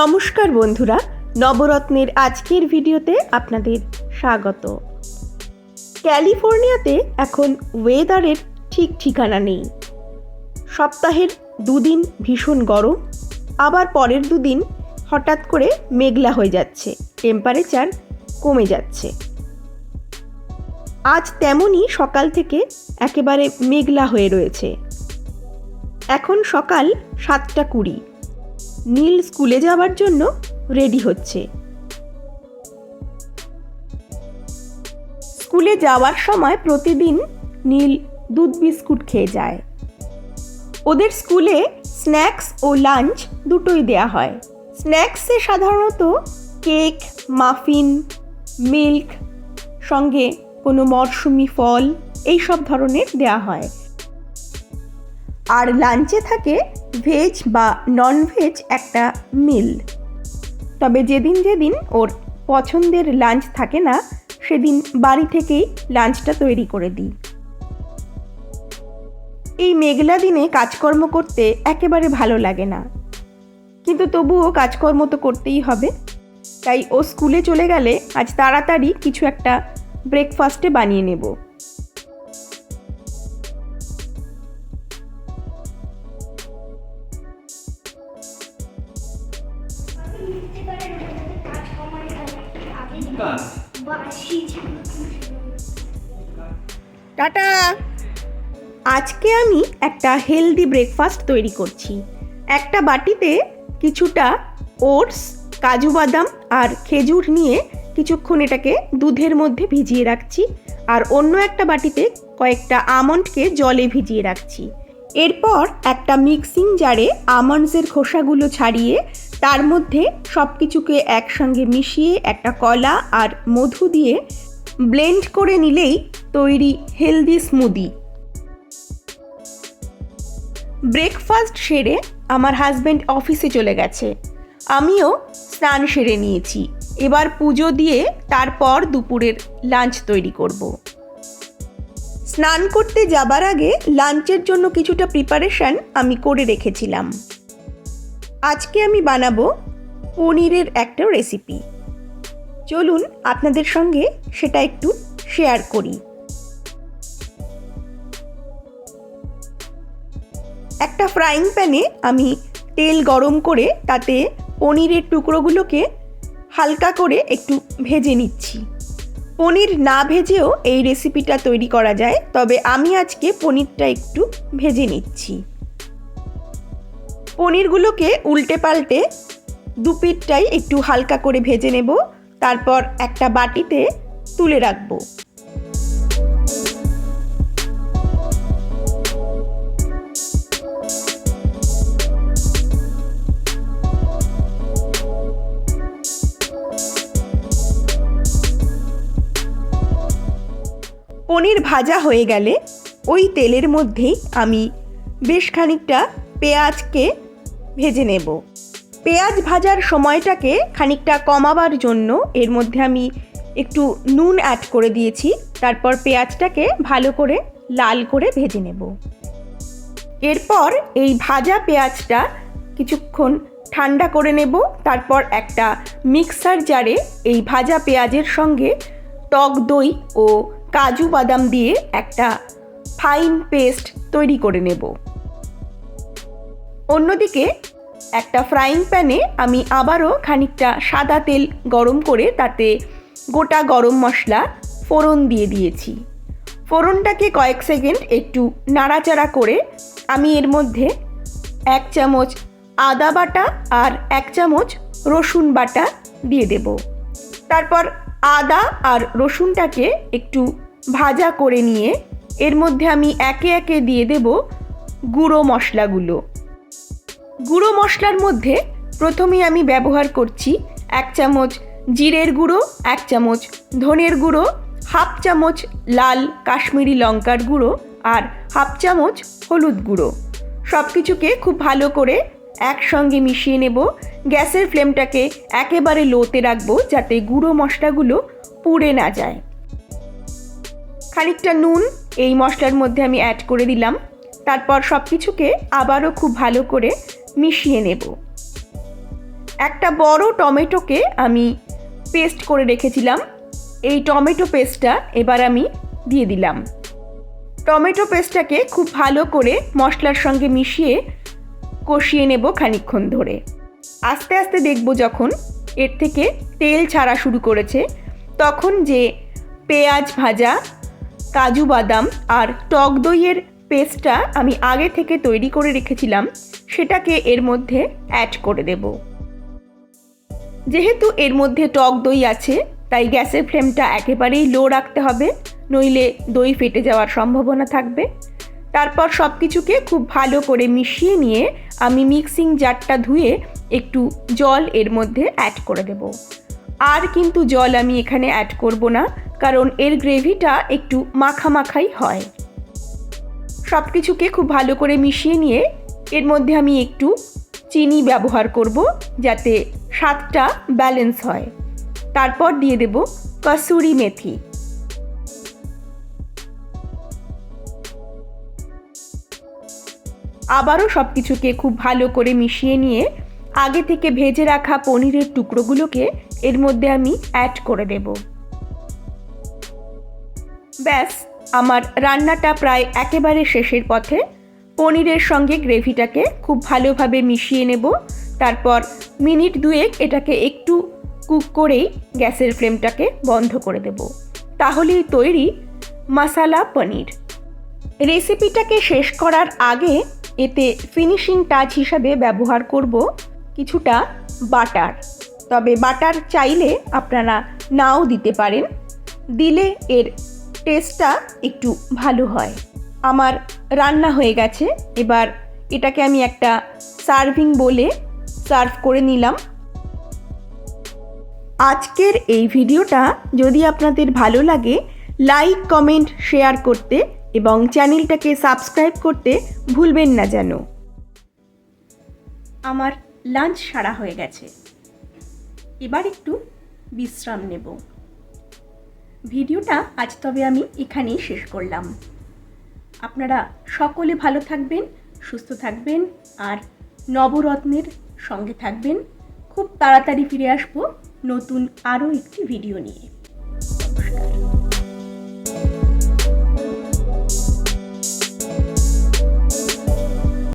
নমস্কার বন্ধুরা, নবরত্নের আজকের ভিডিওতে আপনাদের স্বাগত। ক্যালিফোর্নিয়াতে এখন ওয়েদারের ঠিক ঠিকানা নেই। সপ্তাহের দুদিন ভীষণ গরম, আবার পরের দুদিন হঠাৎ করে মেঘলা হয়ে যাচ্ছে টেম্পারেচার কমে যাচ্ছে। আজ তেমনই সকাল থেকে একেবারে মেঘলা হয়ে রয়েছে। এখন সকাল সাতটা কুড়ি। নীল স্কুলে যাওয়ার জন্য রেডি হচ্ছে। স্কুলে যাওয়ার সময় প্রতিদিন নীল দুধ বিস্কুট খেয়ে যায়। ওদের স্কুলে স্ন্যাক্স ও লাঞ্চ দুটোই দেয়া হয়। স্ন্যাক্সে সাধারণত কেক, মাফিন, মিল্ক, সঙ্গে কোনো মরশুমি, ফল এই সব ধরনের দেয়া হয়। আর লাঞ্চে থাকে ভেজ বা নন ভেজ একটা মিল। তবে যেদিন যেদিন ওর পছন্দের লাঞ্চ থাকে না, সেদিন বাড়ি থেকেই লাঞ্চটা তৈরি করে দিই। এই মেঘলা দিনে কাজকর্ম করতে একেবারে ভালো লাগে না। কিন্তু তবুও কাজকর্ম তো করতেই হবে। তাই ও স্কুলে চলে গেলে আজ তাড়াতাড়ি কিছু একটা ব্রেকফাস্টে বানিয়ে নেব। টাটা। আজকে আমি একটা হেলদি ব্রেকফাস্ট তৈরি করছি। একটা বাটিতে কিছুটা ওটস, কাজু বাদাম আর খেজুর নিয়ে কিছুক্ষণ এটাকে দুধের মধ্যে ভিজিয়ে রাখছি। আর অন্য একটা বাটিতে কয়েকটা আমন্ডকে জলে ভিজিয়ে রাখছি। এরপর একটা মিক্সিং জারে আমন্ডসের খোসাগুলো ছাড়িয়ে তার মধ্যে সব কিছুকে একসঙ্গে মিশিয়ে একটা কলা আর মধু দিয়ে ব্লেন্ড করে নিলেই তৈরি হেলদি স্মুদি। ব্রেকফাস্ট সেরে আমার হাজব্যান্ড অফিসে চলে গেছে। আমিও স্নান সেরে নিয়েছি। এবার পুজো দিয়ে তারপর দুপুরের লাঞ্চ তৈরি করব। স্নান করতে যাবার আগে লাঞ্চের জন্য কিছুটা প্রিপারেশন আমি করে রেখেছিলাম। আজকে আমি বানাবো পনিরের একটা রেসিপি চলুন আপনাদের সঙ্গে সেটা একটু শেয়ার করি। একটা ফ্রাইং প্যানে আমি তেল গরম করে তাতে পনিরের টুকরোগুলোকে হালকা করে একটু ভেজে নিচ্ছি। পনির না ভেজেও এই রেসিপিটা তৈরি করা যায়, তবে আমি আজকে পনিরটা একটু ভেজে নিচ্ছি। পনিরগুলোকে উল্টে পাল্টে দু পিঠটাই একটু হালকা করে ভেজে নেব, তারপর একটা বাটিতে তুলে রাখব। পনির ভাজা হয়ে গেলে ওই তেলের মধ্যেই আমি বেশ খানিকটা পেঁয়াজকে ভেজে নেব। পেঁয়াজ ভাজার সময়টাকে খানিকটা কমাবার জন্য এর মধ্যে আমি একটু নুন অ্যাড করে দিয়েছি, তারপর পেঁয়াজটাকে ভালো করে লাল করে ভেজে নেব। এরপর এই ভাজা পেঁয়াজটা কিছুক্ষণ ঠান্ডা করে নেব, তারপর একটা মিক্সার জারে এই ভাজা পেঁয়াজের সঙ্গে টক দই ও কাজু বাদাম দিয়ে একটা ফাইন পেস্ট তৈরি করে নেব। অন্যদিকে একটা ফ্রাইং প্যানে আমি আবারও খানিকটা সাদা তেল গরম করে তাতে গোটা গরম মশলা, ফোড়ন দিয়ে দিয়েছি। ফোড়নটাকে কয়েক সেকেন্ড একটু নাড়াচাড়া করে আমি এর মধ্যে এক চামচ আদা বাটা আর এক চামচ রসুন বাটা দিয়ে দেব। তারপর আদা আর রসুনটাকে একটু ভাজা করে নিয়ে এর মধ্যে আমি একে একে দিয়ে দেব গুঁড়ো মশলাগুলো। গুঁড়ো মশলার মধ্যে প্রথমেই আমি ব্যবহার করছি এক চামচ জিরের গুঁড়ো, এক চামচ ধনের গুঁড়ো, হাফ চামচ লাল কাশ্মীরি লঙ্কার গুঁড়ো আর হাফ চামচ হলুদ গুঁড়ো। সব কিছুকে খুব ভালো করে একসঙ্গে মিশিয়ে নেব। গ্যাসের ফ্লেমটাকে একেবারে লোতে রাখব যাতে গুঁড়ো মশলাগুলো পুড়ে না যায়। খানিকটা নুন এই মশলার মধ্যে আমি অ্যাড করে দিলাম। তারপর সব কিছুকে আবারও খুব ভালো করে মিশিয়ে নেব। একটা বড় টমেটোকে আমি পেস্ট করে রেখেছিলাম। এই টমেটো পেস্টটা এবার আমি দিয়ে দিলাম। টমেটো পেস্টটাকে খুব ভালো করে মশলার সঙ্গে মিশিয়ে কষিয়ে নেব খানিকক্ষণ ধরে। আস্তে আস্তে দেখব যখন এর থেকে তেল ছাড়া শুরু করেছে, তখন যে পেঁয়াজ ভাজা, কাজু বাদাম আর টক দইয়ের পেস্টটা আমি আগে থেকে তৈরি করে রেখেছিলাম, সেটাকে এর মধ্যে অ্যাড করে দেব। যেহেতু এর মধ্যে টক দই আছে, তাই গ্যাসের ফ্লেমটা একেবারেই লো রাখতে হবে, নইলে দই ফেটে যাওয়ার সম্ভাবনা থাকবে। তারপর সব কিছুকে খুব ভালো করে মিশিয়ে নিয়ে আমি মিক্সিং জারটা ধুয়ে একটু জল এর মধ্যে অ্যাড করে দেব। আর কিন্তু জল আমি এখানে অ্যাড করব না, কারণ এর গ্রেভিটা একটু মাখা মাখাই হয়। সব কিছুকে খুব ভালো করে মিশিয়ে নিয়ে এর মধ্যে আমি একটু চিনি ব্যবহার করব, যাতে স্বাদটা ব্যালেন্স হয়। তারপর দিয়ে দেব কসুরি মেথি। আবারও সব কিছুকে খুব ভালো করে মিশিয়ে নিয়ে আগে থেকে ভেজে রাখা পনিরের টুকরোগুলোকে এর মধ্যে আমি অ্যাড করে দেব। ব্যাস, আমার রান্নাটা প্রায় একেবারে শেষের পথে। পনিরের সঙ্গে গ্রেভিটাকে খুব ভালোভাবে মিশিয়ে নেব। তারপর মিনিট দুয়েক এটাকে একটু কুক করেই গ্যাসের ফ্লেমটাকে বন্ধ করে দেব। তাহলেই তৈরি মশালা পনির। রেসিপিটাকে শেষ করার আগে এতে ফিনিশিং টাচ হিসাবে ব্যবহার করব কিছুটা বাটার তবে বাটার চাইলে আপনারা নাও দিতে পারেন। দিলে এর টেস্টটা একটু ভালো হয়। আমার রান্না হয়ে গেছে। এবার এটাকে আমি একটা সার্ভিং বলে সার্ভ করে নিলাম। আজকের এই ভিডিওটা যদি আপনাদের ভালো লাগে লাইক কমেন্ট শেয়ার করতে এবং চ্যানেলটাকে সাবস্ক্রাইব করতে ভুলবেন না যেন। আমার লাঞ্চ সারা হয়ে গেছে। এবার একটু বিশ্রাম নেব। ভিডিওটা আজ তবে আমি এখানেই শেষ করলাম। আপনারা সকলে ভালো থাকবেন, সুস্থ থাকবেন আর নবরত্নের সঙ্গে থাকবেন। খুব তাড়াতাড়ি ফিরে আসব নতুন আরও একটি ভিডিও নিয়ে।